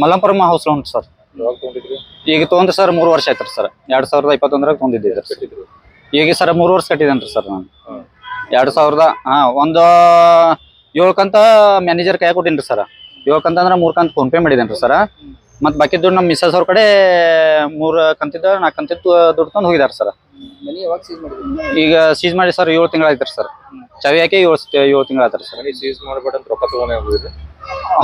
ಮಲ್ಲಂಪುರಂ house loan sir ಈಗ ತೊಗೊಂಡ್ರಿ sir ಮೂರು ವರ್ಷ ಆಯ್ತು ಸರ್ ಎರಡ್ ಸಾವಿರದ ಇಪ್ಪತ್ತೊಂದರಾಗ ತೊಗೊಂಡಿದ್ದೆ ಈಗ ಸರ್ ಮೂರು ವರ್ಷ ಕಟ್ಟಿದ್ರಿ ಸರ್ ನಾನು. ಎರಡ್ ಸಾವಿರದ ಹಾ ಒಂದು ಏಳು ಕಂತ ಮ್ಯಾನೇಜರ್ ಕೈ ಕೊಟ್ಟಿನ್ರಿ ಸರ್ ಏಳು ಕಂತ ಅಂದ್ರೆ ಮೂರು ಕಂತ ಫೋನ್ ಪೇ ಮಾಡಿದ್ರಿ ಸರ್ ಮತ್ತೆ ಬಾಕಿ ದುಡ್ಡು ನಮ್ಮ ಮಿಸ್ಸಸ್ ಅವ್ರ ಕಡೆ ಮೂರು ಕಂತಿದ್ದ ನಾಲ್ಕು ಕಂತಿದ್ದು ದುಡ್ಡು ತಂದು ಹೋಗಿದಾರ ಸರ್ ಈಗ ಸೀಸ್ ಮಾಡಿ ಸರ್ ಏಳು ತಿಂಗಳಾಯ್ತು ಸರ್ ಚವಿ ಹಾಕಿ ಏಳು ಏಳು ತಿಂಗಳಾಯ್ತು ಸರ್ ಸೀಜ್ ಸೀಸ್ ಮಾಡ್ಬೇಡ ಅಂತ ರೊಕ್ಕ ತಗೊಂಡೇ ಹೋಗಿದ್ರಿ.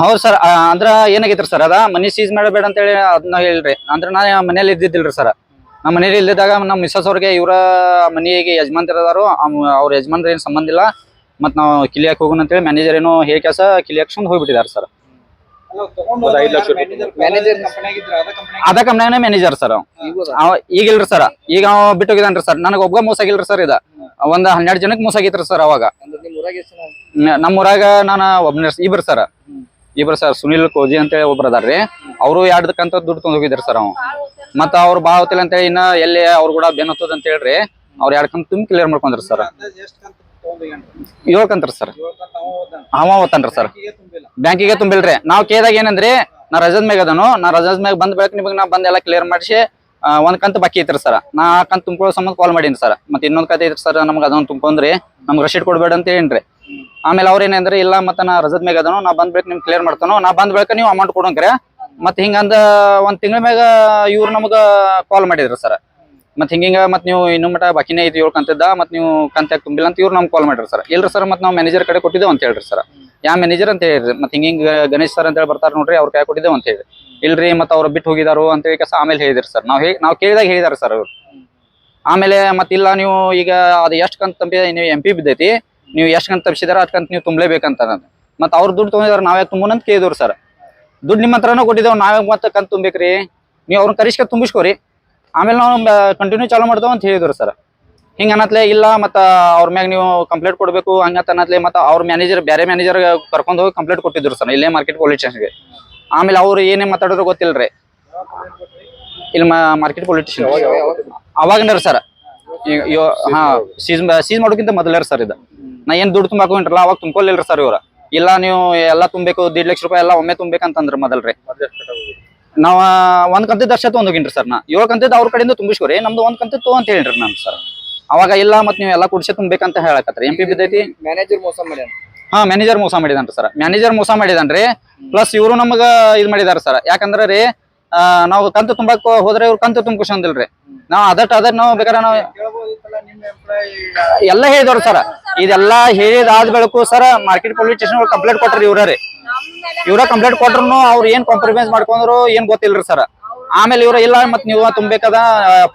ಹೌದು ಸರ್ ಅಂದ್ರ ಏನಾಗೈತ್ರಿ ಸರ್ ಅದ ಮನಿ ಸೀಸ್ ಮಾಡಬೇಡ ಅಂತ ಹೇಳಿ ಅದನ್ನ ಹೇಳ್ರಿ ಅಂದ್ರ ನಾ ಮನೇಲಿ ಇದ್ದಿದ್ದಿಲ್ರಿ ಸರ್. ನಮ್ಮ ಮನೇಲಿ ಇಲ್ದಿದ್ದಾಗ ನಮ್ಮ ಮಿಸ್ಸಸ್ ಅವ್ರಿಗೆ ಇವರ ಮನೆಗೆ ಯಜಮಾನ್ತಿರದಾರು ಅವ್ರ ಯಜಮಾನ್ರ ಏನ್ ಸಂಬಂಧ ಇಲ್ಲ. ಮತ್ ನಾವು ಕಿಲಿಯಾಕ್ ಹೋಗೋಣ ಅಂತೇಳಿ ಮ್ಯಾನೇಜರ್ ಏನೋ ಹೇಳಿ ಕೆಲಸ ಕಿಲಿಯಾಕ್ಸ್ಕೊಂಡ್ ಹೋಗ್ಬಿಟ್ಟಿದ್ದಾರೆ ಸರ್. ಒಂದ್ ಐದ್ ಲಕ್ಷ ರೂಪಾಯಿ ಮ್ಯಾನೇಜರ್ ಕಂಪನಿಯಾಗಿದ್ರ ಅದ ಕಂಪನಿ ಅದ ಕಂಪ್ನಿಯಾಗನೇ ಮ್ಯಾನೇಜರ್ ಸರ್ ಅವ. ಈಗ ಇಲ್ರಿ ಸರ್. ಈಗ ಅವ ಬಿಟ್ಟು ಹೋಗಿದಾನ್ರಿ ಸರ್. ನನಗೆ ಒಬ್ಬ ಮೋಸ ಆಗಿಲ್ರಿ ಸರ್ ಇದ. ಒಂದ್ ಹನ್ನೆರಡು ಜನಕ್ಕೆ ಮೋಸ ಆಗಿತ್ರಿ ಸರ್ ಅವಾಗ. ನಮ್ಮ ಊರಾಗ ನಾನು ಒಬ್ಬ ಇಬ್ರು ಸರ್. ಇಬ್ರು ಸರ್ ಸುನಿಲ್ ಕೋಜಿ ಅಂತೇಳಿ ಒಬ್ರು ಅದಾರ್ರಿ. ಅವರು ಎರಡಕ್ಕಂತ ದುಡ್ಡು ತಂದು ಹೋಗಿದ್ರಿ ಸರ್ ಅವ್ ಮತ್ತ ಅವ್ರು ಭಾಳ ಹೊತ್ತಿಲ್ಲ ಅಂತೇಳಿ ಇನ್ನ ಎಲ್ಲಿ ಅವ್ರು ಕೂಡ ಬೆನ್ ಹತ್ತದ ಅಂತ ಹೇಳ್ರಿ. ಅವ್ರು ಎರಡು ಕಂತ ತುಂಬಿ ಕ್ಲಿಯರ್ ಮಾಡ್ಕೊಂಡ್ರಿ ಸರ್. ಏಳು ಕಂತ್ರಿ ಸರ್. ಅವ ಓದ್ತಾನ್ರಿ ಸರ್. ಬ್ಯಾಂಕಿಗೆ ತುಂಬಿಲ್ರಿ. ನಾವ್ ಕೇದಾಗ ಏನಂದ್ರಿ, ನಾ ರಜದ ಮ್ಯಾಗ ಅದನು. ನಾ ರಜದ ಮ್ಯಾಗ ಬಂದ್ ಬೆಳಕ್ ನಿಮಗೆ ನಾ ಬಂದ್ ಎಲ್ಲ ಕ್ಲಿಯರ್ ಮಾಡಿಸಿ ಒಂದ್ ಕಂತ ಬಾಕಿ ಐತ್ರಿ ಸರ್. ನಾ ಆ ಕಂತ ತುಂಬ್ಕೊಳ್ಳೋ ಸಂಬಂಧ ಕಾಲ್ ಮಾಡೀನಿ ಸರ್. ಮತ್ತೆ ಇನ್ನೊಂದ್ ಕತೆ ಐತ್ರಿ ಸರ್, ನಮ್ಗೆ ಅದನ್ನ ತುಂಬ್ಕೊಂಡ್ರಿ. ನಮ್ಗೆ ರಶೀಟ್ ಕೊಡ್ಬೇಡ ಅಂತ ಹೇಳಿನ್ರಿ. ಆಮೇಲೆ ಅವ್ರ ಏನಂದ್ರೆ ಇಲ್ಲ ಮತ್ತೆ ನಾ ರಜದ ಮ್ಯಾಗ ಅದನು, ನಾ ಬಂದ್ ನಿಮ್ಗೆ ಕ್ಲಿಯರ್ ಮಾಡ್ತಾನೋ, ನಾ ಬಂದ್ ಬೆಳಕ ನೀವು ಅಮೌಂಟ್ ಕೊಡೋಂಕ್ರೆ ಮತ್ತೆ ಹಿಂಗಂದ ಒಂದ್ ತಿಂಗಳ ಮ್ಯಾಗ ಇವ್ರು ನಮಗ ಕಾಲ್ ಮಾಡಿದ್ರು ಸರ್ ಮತ್ತೆ ಹಿಂಗಿಂಗ ಮತ್ತೆ ನೀವು ಇನ್ನು ಮಟ ಬಾಕಿನೇ ಐತಿ ಏಳು ಮತ್ತೆ ನೀವು ಕಂತ ತುಂಬಿಲ್ಲ ಅಂತ ಇವ್ರು ನಮ್ಗೆ ಕಾಲ್ ಮಾಡ್ರಿ ಸರ್ ಇಲ್ರಿ ಸರ್ ಮತ್ತೆ ನಾವು ಮ್ಯಾನೇಜರ್ ಕಡೆ ಕೊಟ್ಟಿದ್ದೇವೆ ಅಂತ ಹೇಳ್ರಿ ಸರ್ ಯಾವ ಮ್ಯಾನೇಜರ್ ಅಂತ ಹೇಳಿರಿ ಮತ್ತೆ ಹಿಂಗಿಂಗ ಗಣೇಶ್ ಸರ್ ಅಂತ ಹೇಳಿ ಬರ್ತಾರೆ ನೋಡ್ರಿ, ಅವ್ರ ಕೈ ಕೊಟ್ಟಿದ್ದೇವೆ ಅಂತ ಹೇಳಿ ಇಲ್ರಿ ಮತ್ತೆ ಅವ್ರು ಬಿಟ್ಟು ಹೋಗಿದಾರು ಅಂತ ಹೇಳಿ ಕೆಲಸ ಆಮೇಲೆ ಹೇಳಿದ್ರಿ ಸರ್ ನಾವು ನಾವು ಕೇಳಿದಾಗ ಹೇಳಿದಾರೆ ಸರ್ ಅವ್ರು. ಆಮೇಲೆ ಮತ್ತಿಲ್ಲ ನೀವು ಈಗ ಅದು ಎಷ್ಟು ಕಂತ ನೀವು ಎಂ ಪಿ ಬಿದ್ದೈತಿ. ನೀವು ಎಷ್ಟು ಗಂಟೆ ತಪ್ಪಿಸಿದಾರ ಅಷ್ಟು ನೀವು ತುಂಬಲೇಬೇಕಂತ ಮತ್ತೆ ಅವ್ರು ದುಡ್ಡು ತೊಗೊಂಡಿದಾರೆ, ನಾವೇ ತುಂಬನ ಅಂತ ಕೇಳಿದ್ರು ಸರ್ ದುಡ್ಡು ನಿಮ್ಮ ಹತ್ರನೂ ಕೊಟ್ಟಿದ್ದೇವೆ, ನಾವೇ ಮತ್ತೆ ಕಂತ ತುಂಬೇಕ್ರಿ ನೀವು ಅವ್ರನ್ನ ಕರಿಸ್ಕ ತುಂಬಿಸ್ಕೋರಿ. ಆಮೇಲೆ ನಾವು ಕಂಟಿನ್ಯೂ ಚಾಲೂ ಮಾಡ್ತೇವೆ ಅಂತ ಹೇಳಿದ್ರು ಸರ್ ಹಿಂಗೆ ಅನ್ನತ್ಲೆ ಇಲ್ಲ, ಮತ್ತ ಅವ್ರ ಮ್ಯಾಗ ನೀವು ಕಂಪ್ಲೇಂಟ್ ಕೊಡಬೇಕು ಹಂಗತ್ತ ಅನ್ನತ್ಲೆ ಮತ್ತ ಅವ್ರ ಮ್ಯಾನೇಜರ್ ಬೇರೆ ಮ್ಯಾನೇಜರ್ ಕರ್ಕೊಂಡು ಹೋಗಿ ಕಂಪ್ಲೇಂಟ್ ಕೊಟ್ಟಿದ್ರು ಸರ್ ಇಲ್ಲೇ ಮಾರ್ಕೆಟ್ ಪೊಲೀಸ್ ಸ್ಟೇಷನ್ಗೆ ಆಮೇಲೆ ಅವ್ರು ಏನೇ ಮಾತಾಡಿದ್ರು ರೀ ಇಲ್ಲಿ ಮಾರ್ಕೆಟ್ ಪೊಲೀಸ್ ಸ್ಟೇಷನ್ ಅವಾಗಿನಾರ ಸರ್ ಹಾ ಸೀಸ್ ಸೀಸ್ ಮಾಡೋಕ್ಕಿಂತ ಮೊದಲೇ ಸರ್ ಇದು. ನಾ ಏನ್ ದುಡ್ಡು ತುಂಬಾಕ ಹೊಂಟ್ರಲ್ಲ ಅವಾಗ ತುಂಬ್ಕೊಲಿಲ್ರಿ ಸರ್ ಇವ್ರ. ಇಲ್ಲ ನೀವು ಎಲ್ಲಾ ತುಂಬಬೇಕು ದೀಡ್ ಲಕ್ಷ ರೂಪಾಯಿ ಎಲ್ಲ ಒಮ್ಮೆ ತುಂಬೇಕಂತಂದ್ರ ಮೊದಲ್ರಿ ನಾವ ಒಂದ್ ಕಂತಿದ್ದ ಅಷ್ಟೇ ತೊಗೊಂಡೋಗಿನ್ರಿ ಸರ್ ನಾ. ಇವಾಗ ಕಂತಿದ್ದ ಅವ್ರ ಕಡೆಯಿಂದ ತುಂಬಿಸ್ಕೊರಿ ನಮ್ದು ಒಂದ್ ಕಂತಿದ್ ತೋ ಅಂತ ಹೇಳಿರಿ ನಾನು ಸರ್. ಅವಾಗ ಇಲ್ಲ ಮತ್ ನೀವು ಎಲ್ಲಾ ಕುಡ್ಸೆ ತುಂಬೇಕಂತ ಹೇಳಕತ್ರಿ. ಎಂ ಪಿ ಬಿದ್ದೈತಿ ಮ್ಯಾನೇಜರ್ ಮೋಸ ಮಾಡ್ಯಾನ? ಹಾ ಮ್ಯಾನೇಜರ್ ಮೋಸ ಮಾಡಿದಾನ್ರಿ ಸರ್. ಮ್ಯಾನೇಜರ್ ಮೋಸ ಮಾಡಿದಾನ್ರಿ. ಪ್ಲಸ್ ಇವರು ನಮಗ ಇದ್ ಮಾಡಿದಾರ ಸರ್. ಯಾಕಂದ್ರ ರೀ ನಾವು ಕಂತು ತುಂಬಾಕ್ ಹೋದ್ರೆ ಇವ್ರು ಕಂತು ತುಂಬಿಸ್ಕೊಂಡಿಲ್ರಿ ನಾವ್ ಅದಟ್ ಅದಟ್ ನಾವು ಬೇಕಾದ್ರೆ ನಾವು ಎಲ್ಲ ಹೇಳಿದವ್ರು ಸರ್. ಇದೆಲ್ಲ ಹೇಳಿದಾದ ಬೆಳಕು sir market police station complaint ಕೊಟ್ರಿ ಇವ್ರ ಇವ್ರ ಕಂಪ್ಲೇಂಟ್ ಕೊಟ್ರು ಅವ್ರು ಏನ್ ಕಾಂಪ್ರಮೈಸ್ ಮಾಡ್ಕೊಂಡ್ರು ಏನ್ ಗೊತ್ತಿಲ್ರಿ ಸರ್. ಆಮೇಲೆ ಇವ್ರ, ಇಲ್ಲ ಮತ್ ನೀವ ತುಂಬೇಕದ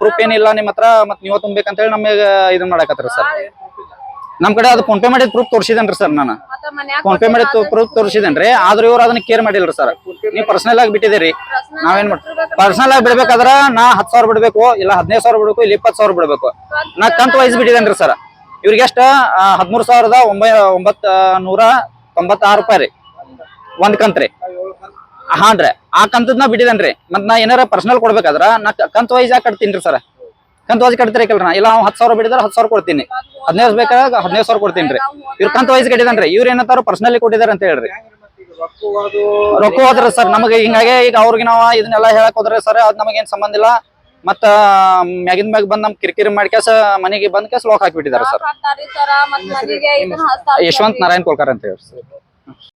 ಪ್ರೂಫ್ ಏನಿಲ್ಲ ನಿಮ್ ಹತ್ರ ಮತ್ ನೀವ ತುಂಬಬೇಕಂತ ಹೇಳಿ ನಮಗೆ ಇದನ್ನ ಮಾಡಕತ್ರಿ ಸರ್. ನಮ್ ಕಡೆ ಅದು ಫೋನ್ ಪೇ ಮಾಡಿದ ಪ್ರೂಫ್ ತೋರಿಸಿದನ್ರಿ ಸರ್ ನಾನು. ಫೋನ್ ಪೇ ಮಾಡಿದ ಪ್ರೂಫ್ ತೋರಿಸಿದನ್ರಿ. ಆದ್ರೂ ಇವ್ರು ಅದನ್ನ ಕೇರ್ ಮಾಡಿಲ್ರಿ ಸರ್. ನೀವು ಪರ್ಸನಲ್ ಆಗಿ ಬಿಟ್ಟಿದ್ದೀರಿ. ನಾವೇನ್ ಮಾಡ್ ಪರ್ಸನಲ್ ಆಗಿ ಬಿಡ್ಬೇಕಾದ್ರ ನಾ ಹತ್ತು ಸಾವಿರ ಬಿಡ್ಬೇಕು ಇಲ್ಲ ಹದಿನೈದು ಸಾವಿರ ಬಿಡ್ಬೇಕು ಇಲ್ಲ ಇಪ್ಪತ್ತು ಸಾವಿರ ಬಿಡ್ಬೇಕು. ನಾ ಕಂತ್ ವೈಸ್ ಬಿಟ್ಟಿದ್ದೇನ್ರಿ ಸರ್. ಇವ್ರಿಗೆ ಎಷ್ಟ? ಹದಿಮೂರು ಸಾವಿರದ ಒಂಬೈ ಒಂಬತ್ತ ನೂರ ತೊಂಬತ್ತಾರು ರೂಪಾಯಿ ರೀ. ಒಂದ್ ಕಂತ್ ರೀ. ಹಾನ್ರಿ ಆ ಕಂತದ್ ನಾ ಬಿಟ್ಟಿದ್ದೇನ್ರಿ. ಮತ್ ನಾ ಏನಾರ ಪರ್ಸನಲ್ ಕೊಡ್ಬೇಕಾದ್ರ ನಾ ಕಂತ್ ವೈಸ್ ಯಾಕೆ ಕಟ್ತೀನಿ ಸರ್. ಕಂತ್ ವೈಸ್ ಕಟ್ತಿರಕಲ್ರಿ ನಾ. ಇಲ್ಲ ಹತ್ತು ಸಾವಿರ ಬಿಟ್ಟಿದ್ರೆ ಹತ್ತು ಸಾವಿರ ಕೊಡ್ತೀನಿ. ಹದಿನೈದು ಬೇಕಾಗ ಹದಿನೈದು ಸಾವಿರ ಕೊಡ್ತೀನಿ ರೀ. ಇವ್ರು ಕಂತ್ ವೈಸ್ ಕಟ್ಟಿದಾನ್ರಿ ಇವ್ರ ಏನಂತಾರ ಪರ್ಸನಲಿ ಕೊಟ್ಟಿದಾರೆ ಅಂತ ಹೇಳ್ರಿ. ರೊಕ್ಕ ಹೋದ್ರ ಸರ್ ನಮಗೆ ಹಿಂಗಾಗಿ ಈಗ ಅವ್ರಿಗೆ ನಾವು ಇದನ್ನೆಲ್ಲ ಹೇಳಕ್ ಹೋದ್ರೆ ಸರ್ ಅದ್ ನಮಗೇನ್ ಸಂಬಂಧ ಇಲ್ಲ. ಮತ್ತ ಮ್ಯಾಗಿನ ಮ್ಯಾಗ ಬಂದ್ ನಮ್ ಕಿರಿಕಿರಿ ಮಾಡ್ಕೇಸ ಮನೆಗೆ ಬಂದ್ ಕೇಸ್ ಲೋಕ್ ಹಾಕ್ಬಿಟ್ಟಿದ್ದಾರೆ ಸರ್. ಯಶವಂತ್ ನಾರಾಯಣ್ ಕೋಲ್ಕರ್ ಅಂತ ಹೇಳಿ ಸರ್.